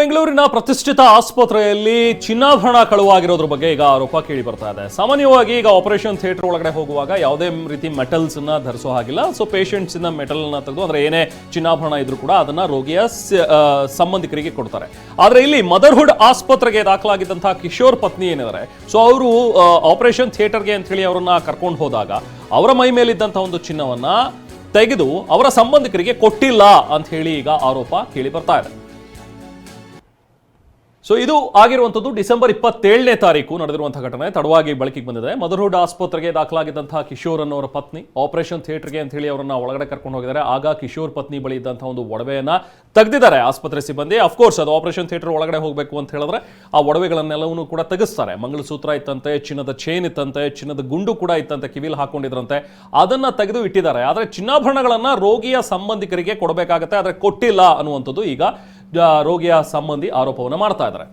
ಬೆಂಗಳೂರಿನ ಪ್ರತಿಷ್ಠಿತ ಆಸ್ಪತ್ರೆಯಲ್ಲಿ ಚಿನ್ನಾಭರಣ ಕಳುವಾಗಿರೋದ್ರ ಬಗ್ಗೆ ಈಗ ಆರೋಪ ಕೇಳಿ ಬರ್ತಾ ಇದೆ. ಸಾಮಾನ್ಯವಾಗಿ ಈಗ ಆಪರೇಷನ್ ಥಿಯೇಟರ್ ಒಳಗಡೆ ಹೋಗುವಾಗ ಯಾವುದೇ ರೀತಿ ಮೆಟಲ್ಸ್ ಅನ್ನ ಧರಿಸೋ ಹಾಗಿಲ್ಲ. ಸೊ ಪೇಷಂಟ್ಸ್ ಇಂದ ಮೆಟಲ್ನ ತೆಗೆದು ಅಂದ್ರೆ ಏನೇ ಚಿನ್ನಾಭರಣ ಇದ್ರೂ ಕೂಡ ಅದನ್ನ ರೋಗಿಯ ಸಂಬಂಧಿಕರಿಗೆ ಕೊಡ್ತಾರೆ. ಆದ್ರೆ ಇಲ್ಲಿ ಮದರ್ಹುಡ್ ಆಸ್ಪತ್ರೆಗೆ ದಾಖಲಾಗಿದ್ದಂತಹ ಕಿಶೋರ್ ಪತ್ನಿ ಏನಿದ್ದಾರೆ ಸೊ ಅವರು ಆಪರೇಷನ್ ಥಿಯೇಟರ್ಗೆ ಅಂತ ಹೇಳಿ ಅವರನ್ನ ಕರ್ಕೊಂಡು ಹೋದಾಗ ಅವರ ಮೈ ಮೇಲಿದ್ದಂತಹ ಒಂದು ಚಿನ್ನವನ್ನ ತೆಗೆದು ಅವರ ಸಂಬಂಧಿಕರಿಗೆ ಕೊಟ್ಟಿಲ್ಲ ಅಂತ ಹೇಳಿ ಈಗ ಆರೋಪ ಕೇಳಿ ಬರ್ತಾ ಇದೆ. ಸೊ ಇದು ಆಗಿರುವಂಥದ್ದು ಡಿಸೆಂಬರ್ ಇಪ್ಪತ್ತೇಳನೇ ತಾರೀಕು ನಡೆದಿರುವಂಥ ಘಟನೆ. ತಡವಾಗಿ ಬೆಳಕಿಗೆ ಬಂದಿದೆ. ಮದರ್ಹುಡ್ ಆಸ್ಪತ್ರೆಗೆ ದಾಖಲಾಗಿದ್ದಂತಹ ಕಿಶೋರ್ ಅನ್ನೋರ ಪತ್ನಿ. ಆಪರೇಷನ್ ಥಿಯೇಟರ್ಗೆ ಅಂತ ಹೇಳಿ ಅವರನ್ನ ಒಳಗಡೆ ಕರ್ಕೊಂಡು ಹೋಗಿದ್ದಾರೆ. ಆಗ ಕಿಶೋರ್ ಪತ್ನಿ ಬಳಿ ಇದ್ದಂತಹ ಒಂದು ಒಡವೆಯನ್ನ ತೆಗೆದಿದ್ದಾರೆ ಆಸ್ಪತ್ರೆ ಸಿಬ್ಬಂದಿ. ಅಫ್ಕೋರ್ಸ್ ಅದು ಆಪರೇಷನ್ ಥಿಯೇಟರ್ ಒಳಗಡೆ ಹೋಗಬೇಕು ಅಂತ ಹೇಳಿದ್ರೆ ಆ ಒಡವೆಗಳನ್ನೆಲ್ಲವನ್ನೂ ಕೂಡ ತೆಗೆಸ್ತಾರೆ. ಮಂಗಳಸೂತ್ರ ಇತ್ತಂತೆ, ಚಿನ್ನದ ಚೈನ್ ಇತ್ತಂತೆ, ಚಿನ್ನದ ಗುಂಡು ಕೂಡ ಇತ್ತಂತೆ, ಕಿವಿಲ್ ಹಾಕೊಂಡಿದ್ರಂತೆ. ಅದನ್ನ ತೆಗೆದು ಇಟ್ಟಿದ್ದಾರೆ. ಆದರೆ ಚಿನ್ನಾಭರಣಗಳನ್ನ ರೋಗಿಯ ಸಂಬಂಧಿಕರಿಗೆ ಕೊಡಬೇಕಾಗತ್ತೆ. ಆದರೆ ಕೊಟ್ಟಿಲ್ಲ ಅನ್ನುವಂಥದ್ದು ಈಗ ರೋಗಿಯ ಸಂಬಂಧಿ ಆರೋಪವನ್ನು ಮಾಡ್ತಾ ಇದ್ದಾರೆ.